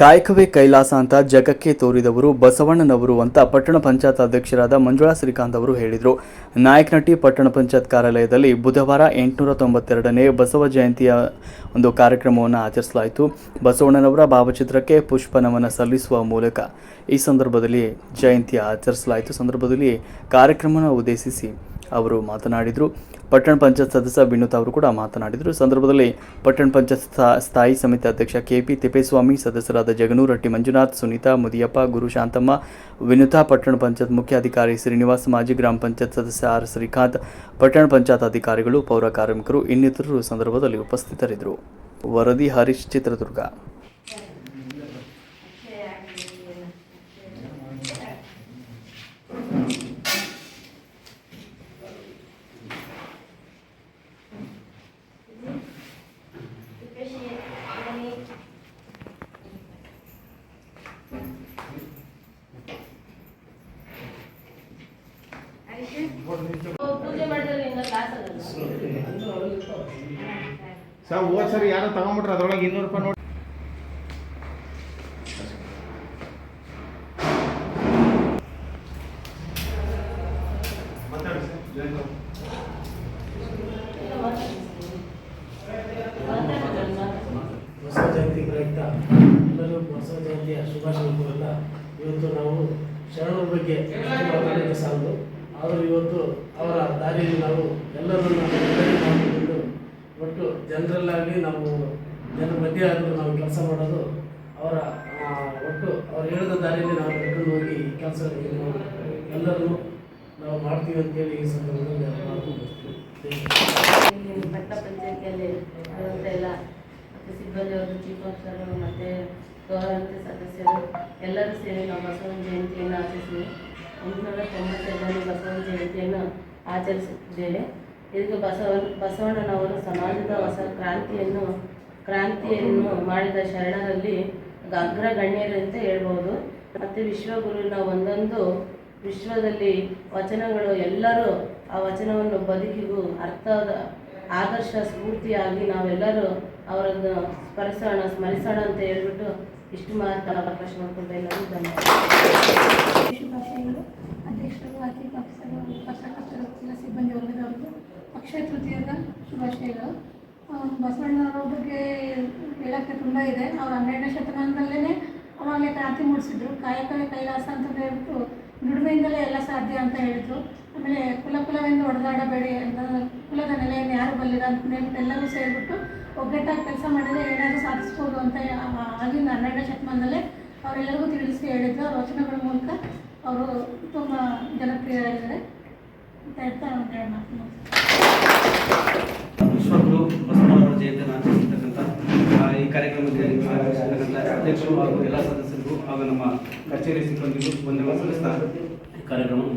ಕಾಯಕವೇ ಕೈಲಾಸ ಅಂತ ಜಗಕ್ಕೆ ತೋರಿದವರು ಬಸವಣ್ಣನವರು ಅಂತ ಪಟ್ಟಣ ಪಂಚಾಯತ್ ಅಧ್ಯಕ್ಷರಾದ ಮಂಜುಳಾ ಶ್ರೀಕಾಂತ್ ಅವರು ಹೇಳಿದರು. ನಾಯಕನಟ್ಟಿ ಪಟ್ಟಣ ಪಂಚಾಯತ್ ಕಾರ್ಯಾಲಯದಲ್ಲಿ ಬುಧವಾರ ಎಂಟುನೂರ ತೊಂಬತ್ತೆರಡನೇ ಬಸವ ಜಯಂತಿಯ ಒಂದು ಕಾರ್ಯಕ್ರಮವನ್ನು ಆಚರಿಸಲಾಯಿತು. ಬಸವಣ್ಣನವರ ಭಾವಚಿತ್ರಕ್ಕೆ ಪುಷ್ಪ ನಮನ ಸಲ್ಲಿಸುವ ಮೂಲಕ ಈ ಸಂದರ್ಭದಲ್ಲಿ ಜಯಂತಿ ಆಚರಿಸಲಾಯಿತು. ಸಂದರ್ಭದಲ್ಲಿ ಕಾರ್ಯಕ್ರಮವನ್ನು ಉದ್ದೇಶಿಸಿ ಅವರು ಮಾತನಾಡಿದರು. ಪಟ್ಟಣ ಪಂಚಾಯತ್ ಸದಸ್ಯ ವಿನೋತ್ ಅವರು ಕೂಡ ಮಾತನಾಡಿದರು. ಸಂದರ್ಭದಲ್ಲಿ ಪಟ್ಟಣ ಪಂಚಾಯತ್ ಸ್ಥಾ- ಸ್ಥಾಯಿ ಸಮಿತಿ ಅಧ್ಯಕ್ಷ ಕೆಪಿ ತಿಪ್ಪೇಸ್ವಾಮಿ, ಸದಸ್ಯರಾದ ಜಗನೂರಟ್ಟಿ ಮಂಜುನಾಥ್, ಸುನೀತಾ ಮುದಿಯಪ್ಪ, ಗುರು ಶಾಂತಮ್ಮ ವಿನುತಾ ಪಟ್ಟಣ ಪಂಚಾಯತ್ ಮುಖ್ಯಾಧಿಕಾರಿ ಶ್ರೀನಿವಾಸ್, ಮಾಜಿ ಗ್ರಾಮ ಪಂಚಾಯತ್ ಸದಸ್ಯ ಆರ್ ಶ್ರೀಕಾಂತ್, ಪಟ್ಟಣ ಪಂಚಾಯತ್ ಅಧಿಕಾರಿಗಳು, ಪೌರ ಕಾರ್ಮಿಕರು, ಇನ್ನಿತರರು ಸಂದರ್ಭದಲ್ಲಿ ಉಪಸ್ಥಿತರಿದ್ದರು. ವರದಿ ಹರೀಶ್, ಚಿತ್ರದುರ್ಗ ಪೂಜೆ ಮಾಡಿದ್ರೆ ಇನ್ನ ಕ್ಲಾಸ್ ಆಗಲ್ಲ ಸರ್ ಹೋದ್ ಸರಿ ಯಾರೋ ತಗೊಂಬಿಟ್ರೆ ಅದ್ರೊಳಗೆ ಇನ್ನೂರು ರೂಪಾಯಿ ನೋಡಿ. ಬಸವ ಎಲ್ಲರೂ ಬಸವ ಜಯಂತಿಯ ಶುಭಾಶಯಗಳೆಲ್ಲ ಇವತ್ತು ನಾವು ಶರಣರ ಬಗ್ಗೆ ಮಾತಾಡಿದ್ರೆ ಸಾಲದು. ಆದರೂ ಇವತ್ತು ಅವರ ದಾರಿಯಲ್ಲಿ ನಾವು ಎಲ್ಲರನ್ನು ಮಾಡಿಕೊಂಡು ಒಟ್ಟು ಜನರಲ್ಲಾಗಲಿ ನಾವು ಜನರ ಮಧ್ಯೆ ಆದರೂ ನಾವು ಕೆಲಸ ಮಾಡೋದು ಅವರ ಒಟ್ಟು ಅವ್ರು ಹೇಳಿದ ದಾರಿಯಲ್ಲಿ ನಾವು ಕರ್ಕೊಂಡು ಹೋಗಿ ಈ ಕೆಲಸ ನಾವು ಎಲ್ಲರನ್ನು ನಾವು ಮಾಡ್ತೀವಿ ಅಂತೇಳಿ ಈ ಸಂದರ್ಭದಲ್ಲಿ ಮಾಡ್ಕೊಂಡು ಬರ್ತೀವಿ ಪಟ್ಟಣ ಪಂಚಾಯತಿಯಲ್ಲಿ ಎಲ್ಲ ಮತ್ತು ಸಿಬ್ಬಂದಿಯವರು ಚೀಫ್ ಆಫೀಸರು ಮತ್ತು ಗೌರವಾನ್ವಿತ ಸದಸ್ಯರು ಎಲ್ಲರೂ ಸೇರಿ ನಾವು ಬಸವನ ಜಯಂತಿಯನ್ನು ಆಚರಿಸಿದ್ವಿ. ಎಂಟುನೂರ ತೊಂಬತ್ತೆರಡನೇ ಬಸವನ ಜಯಂತಿಯನ್ನು ಆಚರಿಸುತ್ತಿದ್ದೇವೆ. ಇದಕ್ಕೆ ಬಸವನ, ಬಸವಣ್ಣನವರು ಸಮಾಜದ ಹೊಸ ಕ್ರಾಂತಿಯನ್ನು ಕ್ರಾಂತಿಯನ್ನು ಮಾಡಿದ ಶರಣರಲ್ಲಿ ಅಗ್ರಗಣ್ಯರು ಅಂತ ಹೇಳ್ಬೋದು. ಮತ್ತು ವಿಶ್ವಗುರುವಿನ ಒಂದೊಂದು ವಿಶ್ವದಲ್ಲಿ ವಚನಗಳು ಎಲ್ಲರೂ ಆ ವಚನವನ್ನು ಬದುಕಿಗೂ ಅರ್ಥದ ಆದರ್ಶ ಸ್ಫೂರ್ತಿಯಾಗಿ ನಾವೆಲ್ಲರೂ ಅವರನ್ನು ಸ್ಮರಿಸೋಣ ಸ್ಮರಿಸೋಣ ಅಂತ ಹೇಳ್ಬಿಟ್ಟು ಇಷ್ಟು ಮಾತ್ರ ಅವಕಾಶ ಮಾಡಿಕೊಂಡು ಎಲ್ಲರಿಗೂ ಧನ್ಯವಾದ ಶುಭಾಶಯಗಳು ಅಧ್ಯಕ್ಷರು ಆರ್ಥಿಕ ಆಫೀಸರು ಪತ್ರಕರ್ತರು ಎಲ್ಲ ಸಿಬ್ಬಂದಿ ವರ್ಗದವರಿಗೂ ಅಕ್ಷಯ ತೃತೀಯದ ಶುಭಾಶಯಗಳು. ಆ, ಬಸವಣ್ಣನವರ ಬಗ್ಗೆ ಹೇಳೋಕ್ಕೆ ತುಂಬ ಇದೆ. ಅವ್ರು ಹನ್ನೆರಡನೇ ಶತಮಾನದಲ್ಲೇ ಅವಾಗಲೇ ಕ್ರಾಂತಿ ಮೂಡಿಸಿದ್ರು. ಕಾಯಕವೇ ಕೈಲಾಸ ಅಂತ ಹೇಳ್ಬಿಟ್ಟು ದುಡಿಮೆಯಿಂದಲೇ ಎಲ್ಲ ಸಾಧ್ಯ ಅಂತ ಹೇಳಿದ್ರು ಆಮೇಲೆ ಕುಲ ಕುಲವೆಂದು ಹೊಡೆದಾಡಬೇಡಿ ಅಂತ ಕುಲದ ನೆಲೆಯನ್ನು ಯಾರು ಬಲ್ಲಿರ ಅಂತ ಎಲ್ಲರೂ ಸೇರಿಬಿಟ್ಟು ಒಗ್ಗಟ್ಟಾಗಿ ಕೆಲಸ ಮಾಡಿದ್ರೆ ಏನಾದರೂ ಸಾಧಿಸ್ಬೋದು ಅಂತ ಆಗಿನ ಹನ್ನೆರಡನೇ ಶತಮಾನದಲ್ಲೇ ಅವರೆಲ್ಲರಿಗೂ ತಿಳಿಸಿ ಹೇಳಿದ್ರು. ಅವ್ರ ವಚನಗಳ ಮೂಲಕ ಅವರು ತುಂಬ ಜನಪ್ರಿಯರಾಗಿದ್ದಾರೆ. ಅಂತ ಹೇಳ್ತಾ ಒಂದು ಎರಡು ಮಾತು ಈ ಕಾರ್ಯಕ್ರಮಕ್ಕೆ ಅಧ್ಯಕ್ಷರು ಹಾಗೂ ಎಲ್ಲ ಸದಸ್ಯರಿಗೂ ಹಾಗೂ ನಮ್ಮ ಕಚೇರಿ ಸಿಬ್ಬಂದಿಗೂ ವಂದನೆಗಳು ಸಲ್ಲಿಸ್ತಾ కార్యక్రమం